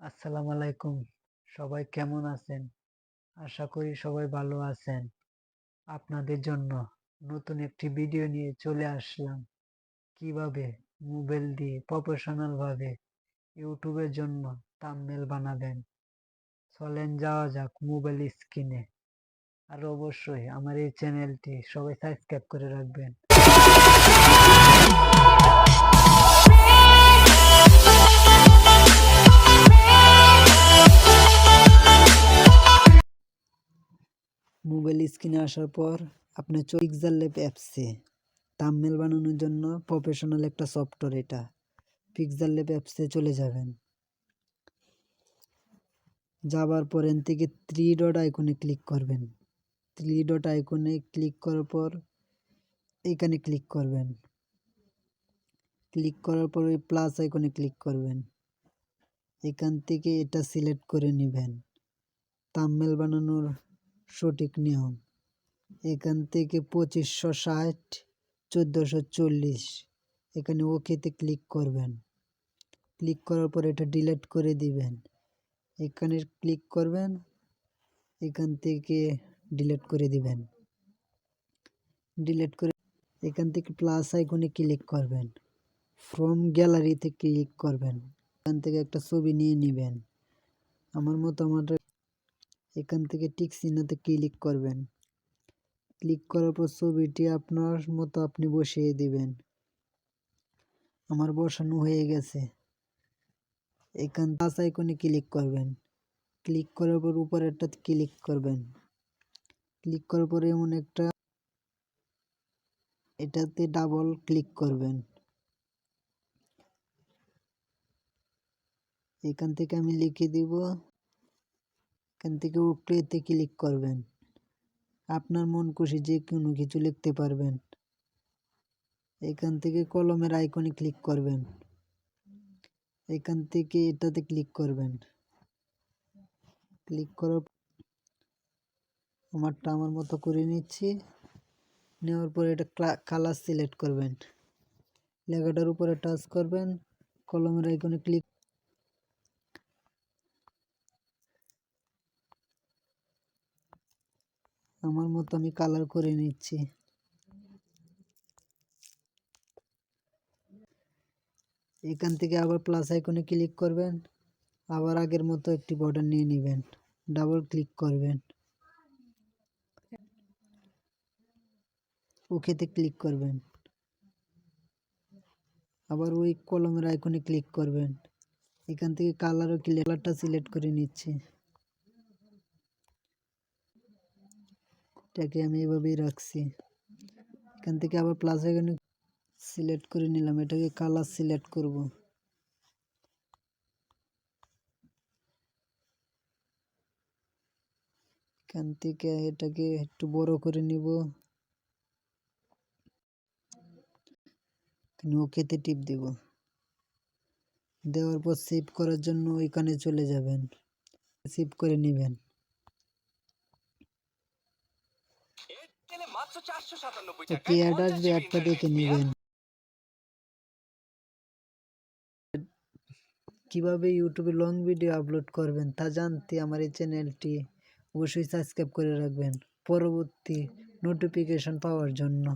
আসসালামু আলাইকুম। সবাই কেমন আছেন? আশা করি সবাই ভালো আছেন। আপনাদের জন্য নতুন একটি ভিডিও নিয়ে চলে আসলাম। কীভাবে মোবাইল দিয়ে প্রফেশনাল ভাবে ইউটিউবের জন্য থাম্বনেল বানাবেন? চলেন যাওয়া যাক মোবাইল স্ক্রিনে আর অবশ্যই আমার এই চ্যানেলটি সবাই সাবস্ক্রাইব করে রাখবেন। স্ক্রিনে আসার পর আপনার পিক্সেল ল্যাব অ্যাপসে থাম্বনেল বানানোর জন্য প্রফেশনাল একটা সফটওয়্যার এটা পিক্সেল ল্যাব অ্যাপসে চলে যাবেন। যাবার পর এন থেকে থ্রি ডট আইকনে ক্লিক করবেন। থ্রি ডট আইকনে ক্লিক করার পর এখানে ক্লিক করবেন। ক্লিক করার পর ওই প্লাস আইকনে ক্লিক করবেন। এখান থেকে এটা সিলেক্ট করে নেবেন। থাম্বনেল বানানোর সঠিক নিয়ম। এখান থেকে পঁচিশশো ষাট, চোদ্দোশো চল্লিশ। এখানে ওকেতে ক্লিক করবেন। ক্লিক করার পর এটা ডিলিট করে দিবেন। এখানে ক্লিক করবেন। এখান থেকে ডিলিট করে দিবেন। ডিলিট করে এখান থেকে প্লাস আইকনে ক্লিক করবেন। ফ্রম গ্যালারিতে ক্লিক করবেন। এখান থেকে একটা ছবি নিয়ে নেবেন। আমার মতো আমার এখান থেকে টিক চিহ্নতে ক্লিক করবেন। ক্লিক করার পর ছবিটি আপনার মতো আপনি বসিয়ে দিবেন। আমার বসানো হয়ে গেছে। এখান পাঁচ আইকনে ক্লিক করবেন। ক্লিক করার পর উপরে একটা ক্লিক করবেন। ক্লিক করার পর এমন একটা এটাতে ডাবল ক্লিক করবেন। এখান থেকে আমি লিখে দিব এখান থেকে উপরেতে ক্লিক করবেন। আপনার মন খুশি যে কোনো কিছু লিখতে পারবেন। এখান থেকে কলমের আইকনে ক্লিক করবেন। এখান থেকে এটাতে ক্লিক করবেন। ক্লিক করার আমারটা আমার মতো করে নিচ্ছি। নেওয়ার পরে এটা কালার সিলেক্ট করবেন। লেখাটার উপরে টাচ করবেন। কলমের আইকনে ক্লিক আমার মতো আমি কালার করে নিচ্ছি। এখান থেকে আবার প্লাস আইকনে ক্লিক করবেন, আবার আগের মতো একটি বর্ডার নিয়ে নেবেন ডাবল ক্লিক করবেন। ওকেতে ক্লিক করবেন। আবার ওই কলমের আইকনে ক্লিক করবেন। এখান থেকে কালার ও কালারটা সিলেক্ট করে নিচ্ছি। এটাকে আমি এভাবেই রাখছি। এখান থেকে আবার প্লাস এখানে সিলেক্ট করে নিলাম, এটাকে কালার সিলেক্ট করব। এখান থেকে এটাকে একটু বড় করে নিব। ওকেতে টিপ দিব। দেওয়ার পর সেভ করার জন্য ওইখানে চলে যাবেন। সেভ করে নেবেন। দেখে নেবেন। কীভাবে ইউটিউবে লং ভিডিও আপলোড করবেন তা জানতে আমার এই চ্যানেলটি অবশ্যই সাবস্ক্রাইব করে রাখবেন। পরবর্তী নোটিফিকেশন পাওয়ার জন্য।